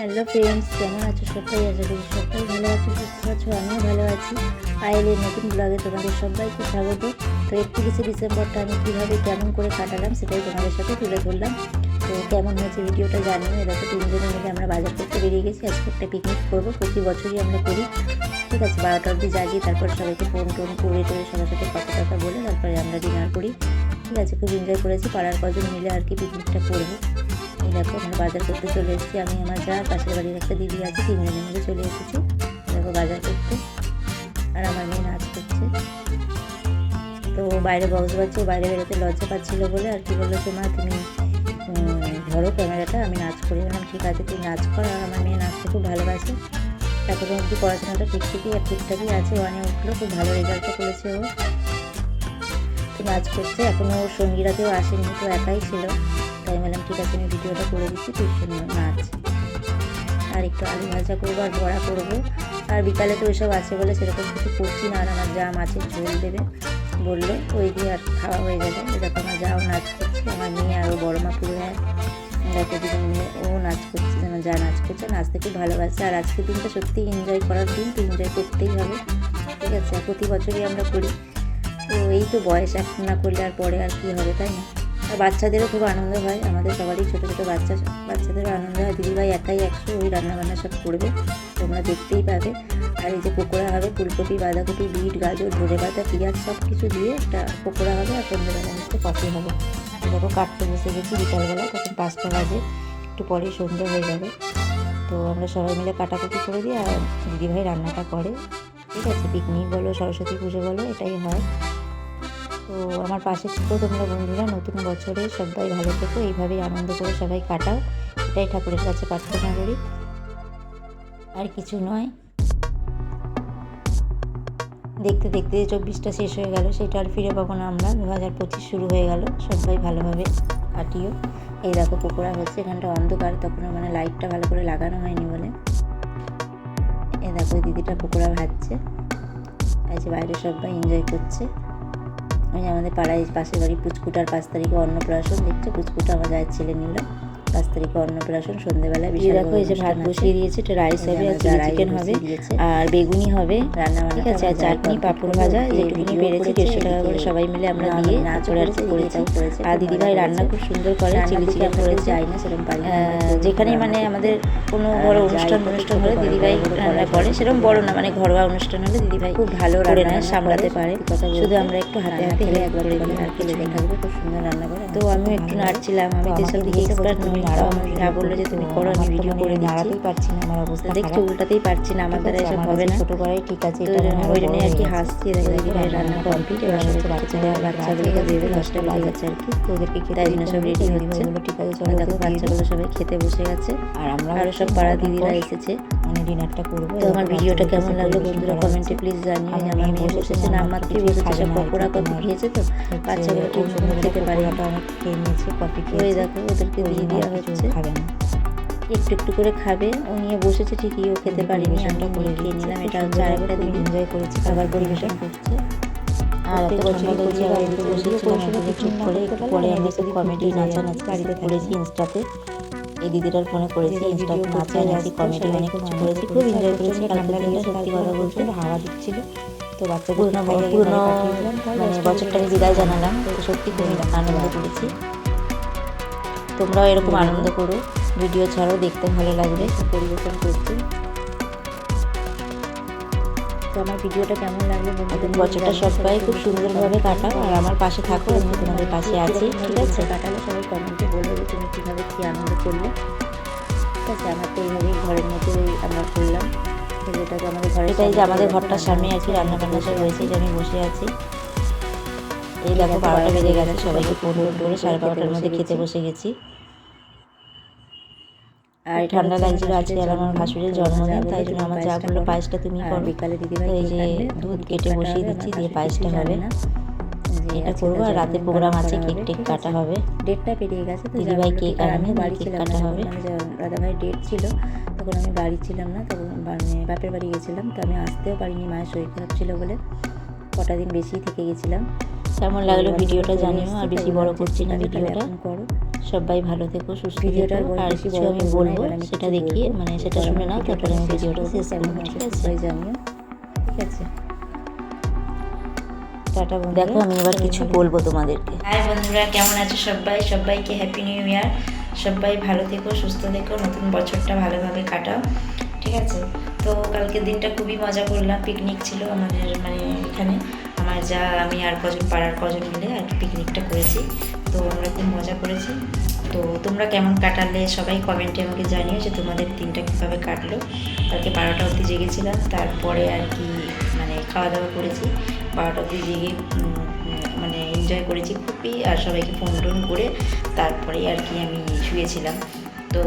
Hello friends কেমন আছো? সবাই আশা করি সবাই ভালো আছো, সুস্থ আছো, আমিও ভালো আছি। পায়েলের নতুন ব্লগে তোমাদের সবাইকে স্বাগত। তো একত্রিশে ডিসেম্বরটা আমি কীভাবে, কেমন করে কাটালাম সেটাই তোমাদের সাথে তুলে ধরলাম। তো কেমন হয়েছে ভিডিওটা জানিও এরকম তিনজনে মিলে আমরা বাজার করতে বেরিয়ে গেছি, আজকে একটা পিকনিক করব, প্রতি বছরই আমরা করি। ঠিক আছে, বারোটা অবধি জাগি, তারপর সবাইকে ফোন টোন করে টোরে সবার সাথে কথা কথা বলে, তারপরে আমরা ডিনার করি। ঠিক আছে, খুব এনজয় করেছি, পাড়ার কজন মিলে আর কি পিকনিকটা করব। এই দেখো আমরা বাজার করতে চলে এসেছি আমি, আমার যা, পাশের বাড়ির একটা দিদি আছে, তিনজনের মিলে চলে এসেছি। দেখো, বাজার করতে। আর আমার মেয়ে নাচ করছে। তো বাইরে বক্স বাজছে বাইরে বেরোতে লজ্জা পাচ্ছিলো বলে, আর কি বলল যে মা তুমি ধরো ক্যামেরাটা, আমি নাচ করি বললাম ঠিক আছে তুই নাচ কর। আর আমার মেয়ে নাচতে খুব ভালোবাসে। এখনও অবধি পড়াশোনাটা ঠিক ঠিকই আর ঠিকঠাকই আছে ওয়ানে উঠল, খুব ভালো রেজাল্টও করেছে ও। নাচ করছে এখনও সঙ্গীরাতেও আসেনি, তো একাই ছিল। তাই বললাম, ঠিক আছে, আমি ভিডিওটা করে দিচ্ছি তুই শুনে নাচ আর একটু আলু ভাজা করব আর বড়া করব। আর বিকালে তো ওইসব আছে বলে সেরকম কিছু করছি না, আর আমার যা মাছের ঝোল দেবে বলল, ওই দিয়ে আর খাওয়া হয়ে যাবে এরকম আমার যাও নাচ করছে, আমার মেয়ে আরও বড় মা পুরো হ্যাঁ দুজন মিলে ও নাচ করছে আমার যা নাচ করছে, নাচতে খুব ভালোবাসে। আর আজকের দিনটা সত্যি এনজয় করার দিন, তো এনজয় করতেই হবে, ঠিক আছে? প্রতি বছরই আমরা করি। তো এই তো বয়স, এখন না করলে আর পরে আর কী হবে, তাই না? বাচ্চাদেরও খুব আনন্দ হয়। আমাদের সবারই ছোটো ছোটো বাচ্চা, বাচ্চাদেরও আনন্দ হয়। দিদিভাই একাই একশো ওই রান্নাবান্না সব করবে, তোমরা দেখতেই পাবে। আর এই যে পকোড়া হবে, ফুলকপি, বাঁধাকপি, বিট, গাজর ধরে পাতা, পেঁয়াজ সব কিছু দিয়ে একটা পকোড়া হবে আর সন্ধ্যেবেলা হচ্ছে কফি হবে। দেখো কাটতে বসে গেছি বিকালবেলা তখন পাঁচটা বাজে। একটু পরেই সন্ধ্যে হয়ে যাবে। তো আমরা সবাই মিলে কাটাকুটি করে দিই আর দিদিভাই রান্নাটা করে। ঠিক আছে, পিকনিক বলো, সরস্বতী পুজো বলো, এটাই হয়। তো আমার পাশে থেকেও তোমরা বন্ধুরা, নতুন বছরে সবাই ভালো থেকো, এইভাবেই আনন্দ করে সবাই কাটাও। এটাই ঠাকুরের কাছে প্রার্থনা করি। আর কিছু নয়। দেখতে দেখতে যে চব্বিশটা শেষ হয়ে গেল, সেটা আর ফিরে পাবো না আমরা। দু হাজার পঁচিশ শুরু হয়ে গেল, সবাই ভালোভাবে কাটিও। এই দেখো পকোড়া হচ্ছে, এখানটা অন্ধকার, তখন মানে লাইটটা ভালো করে লাগানো হয়নি বলে। এ দেখো দিদিটা পকোড়া ভাজছে। যে বাইরে সবাই এনজয় করছে। ওই আমাদের পাড়ায় পাশের বাড়ি পুচকুটার পাঁচ তারিখে অন্নপ্রাশন দেখছে, পুচকুটা আমার গায়ের ছেলে নিল। পাঁচ তারিখে অন্নপ্রাশন সন্ধ্যেবেলায় বিশাল দেখো এই যে ভাত বসিয়ে দিয়েছে এটা রাইস হবে আর চিলি চিকেন হবে আর বেগুনি হবে রান্না ঠিক আছে আর চাটনি পাঁপড় ভাজা যেটুকুনি পেরেছি দেড়শো টাকা করে সবাই মিলে আমরা দিয়ে তারপরে আর কি করেছি আর দিদিভাই রান্না খুব সুন্দর করে চিলি চিকেন করেছে। যাই না সেরকম পারি যেখানেই মানে আমাদের কোনো বড় অনুষ্ঠান অনুষ্ঠান হলে দিদিভাই রান্না করে সেরকম বড় না মানে ঘরোয়া অনুষ্ঠান হলে দিদিভাই খুব ভালো করে নেয় সামলাতে পারে। শুধু আমরা একটু হাতে হাতে হেল্প করে দিই আর কি লেগে থাকবে খুব সুন্দর রান্না করে। তো আমিও একটু নাড়ছিলাম আমি তো সব দিকে এক্সপার্ট নই তাও আমার যা বলল যে তুমি করো আমি ভিডিও করে নাড়াতেই পারছি না আমার অবস্থা দেখছ উল্টাতেই পারছি না আমার দ্বারা এসব হবে না। ছোট করাই ঠিক আছে ওই জন্য আর কি হাসছি দেখো ভাই রান্না কমপ্লিট এবার হচ্ছে বাচ্চারা বাচ্চাগুলোকে দেবে দশটা বেজে গেছে আর কি। ওদেরকে খেতে জন্য সব রেডি হচ্ছে ঠিক আছে চলো দেখো বাচ্চাগুলো সবাই খেতে বসে গেছে আর আমরা আরও সব পাড়া দিদিরা এসেছে। মানে ডিনারটা করব তো আমার ভিডিওটা কেমন লাগল বন্ধুরা? কমেন্টে প্লিজ জানিয়ে আমার মেয়ে বসেছে না আমার কি বসেছে পকোড়া কফি খেয়েছে তো বাচ্চাগুলো ঠিক মতো খেতে পারে অনেক খেয়ে নিয়েছে কফি খেয়ে দেখো ওদেরকে দিয়ে দেওয়া হচ্ছে। খাবে না। একটু একটু করে খাবে ও নিয়ে বসেছে ঠিকই ও খেতে পারিনি আমরা করে খেয়ে নিলাম এটা হচ্ছে আরেকটা দিন এনজয় করেছি খাবার পরিবেশন করছে। আর এত বছর করছি আবার এদিকে বসেছিলাম করে একটু পরে সব কমেডি নাচানাচি বাড়িতে করেছি। ইনস্টাতে। এই দিদিটার ফোনে করেছি ইনস্টাতে নাচানাচি কমেডি অনেক কিছু করেছি খুব এনজয় করেছি কালকে দিনটা সত্যি কথা বলতে হাওয়া দিচ্ছিল। তো বাচ্চা পুরনো পুরনো মানে বছরটাকে বিদায় জানালাম তো সত্যি খুব আনন্দ করেছি। তোমরাও এরকম আনন্দ করো ভিডিও ছাড়াও দেখতে ভালো লাগবে। পরিবেশন করছি। তো আমার ভিডিওটা কেমন লাগল নতুন বছরটা সবাই খুব সুন্দরভাবে কাটাও আর আমার পাশে থাকো আমি তোমাদের পাশে আছি ঠিক আছে? কাটালে সবাই কমেন্টে বলবে যে তুমি কীভাবে কী আনন্দ করলে। ঠিক আছে আমার তো এইভাবেই ঘরের মধ্যে আমরা করলাম। ছেলেটাকে আমাদের ঘরে এটাই যে আমাদের ঘরটার সামনে আর কি রান্না বান্না সব হয়েছে যে আমি বসে আছি। এই দেখো বারোটা বেজে গেছে সবাইকে ফোন করে সাড়ে বারোটার মধ্যে খেতে বসে গেছি। আর ঠান্ডা লাগছিল আজকে আর আমার ভাসুরের জন্মদিন তাই জন্য আমার যা বলল পায়েসটা তুমি করো বিকালে দিদিভাই এই যে দুধ কেটে বসিয়ে দিচ্ছি দিয়ে পায়েসটা হবে না। এটা করব আর রাতে প্রোগ্রাম আছে কেক টেক কাটা হবে। ডেটটা পেরিয়ে গেছে তো দিদিভাই কেক আনবে বাড়ি কেক কাটা হবে। দাদাভাই ডেট ছিল তখন আমি বাড়ি ছিলাম না তখন মানে বাপের বাড়ি গেছিলাম তো আমি আসতেও পারিনি মায়ের শরীর খারাপ ছিল বলে কটা দিন বেশি থেকে গেছিলাম। কেমন লাগল ভিডিওটা জানিও আর বেশি বড় করছি না ভিডিওটা। করো। সবাই ভালো থেকো সুস্থ থেকো। আর কিছু আমি বলব সেটা দেখিয়ে মানে সেটা শুনে নাও তারপরে আমি ভিডিওটা শেষ করব ঠিক আছে? সবাই জানিও ঠিক আছে। টাটা বন্ধুরা। দেখো আমি এবার কিছু বলব তোমাদেরকে। হাই বন্ধুরা কেমন আছো সবাই? সবাইকে হ্যাপি নিউ ইয়ার সবাই ভালো থেকো সুস্থ থেকো নতুন বছরটা ভালোভাবে কাটাও। ঠিক আছে? তো কালকের দিনটা খুবই মজা করলাম পিকনিক ছিল আমাদের মানে এখানে। আমার যা, আমি আর কজন, পাড়ার কজন মিলে আর পিকনিকটা করেছি। তো আমরা খুব মজা করেছি। তো তোমরা কেমন কাটালে সবাই কমেন্টে আমাকে জানিও যে তোমাদের দিনটা কীভাবে কাটলো। কালকে বারোটা অবধি জেগেছিলাম, তারপরে আর কি মানে খাওয়া দাওয়া করেছি। বারোটা অবধি জেগে মানে এনজয় করেছি খুবই, আর সবাইকে ফোন টোন করে তারপরে আর কি আমি শুয়েছিলাম। তো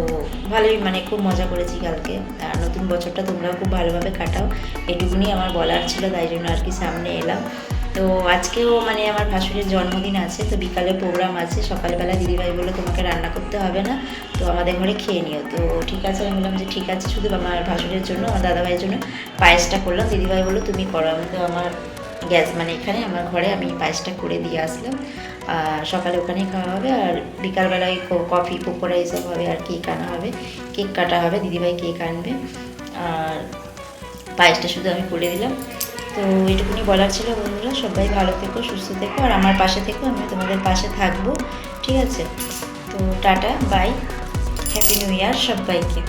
ভালোই মানে খুব মজা করেছি কালকে। আর নতুন বছরটা তোমরাও খুব ভালোভাবে কাটাও। এটুকুনি আমার বলার ছিল, তাই জন্য আর কি সামনে এলাম। তো আজকেও মানে আমার ভাসুরের জন্মদিন আছে, তো বিকালে প্রোগ্রাম আছে, সকালবেলা দিদিভাই বলল তোমাকে রান্না করতে হবে না, তো আমাদের ঘরে খেয়ে নিও। তো ঠিক আছে, আমি বললাম যে ঠিক আছে, শুধু আমার ভাসুরের জন্য, আমার দাদাভাইয়ের জন্য পায়েসটা করলাম। দিদিভাই বলল, তুমি করো। আমি তো আমার গ্যাস মানে এখানে, আমার ঘরে আমি পায়েসটা করে দিয়ে আসলাম। আর সকালে ওখানেই খাওয়া হবে, আর বিকালবেলায় কফি, পকোড়া এইসব হবে, আর কেক আনা হবে। কেক কাটা হবে, দিদিভাই কেক আনবে। আর পায়েসটা শুধু আমি করে দিলাম। তো এটুকুনি বলার ছিল বন্ধুরা। সবাই ভালো থেকো, সুস্থ থেকো, আর আমার পাশে থেকো, আমি তোমাদের পাশে থাকব। ঠিক আছে? তো tata bye happy new year সবাইকে।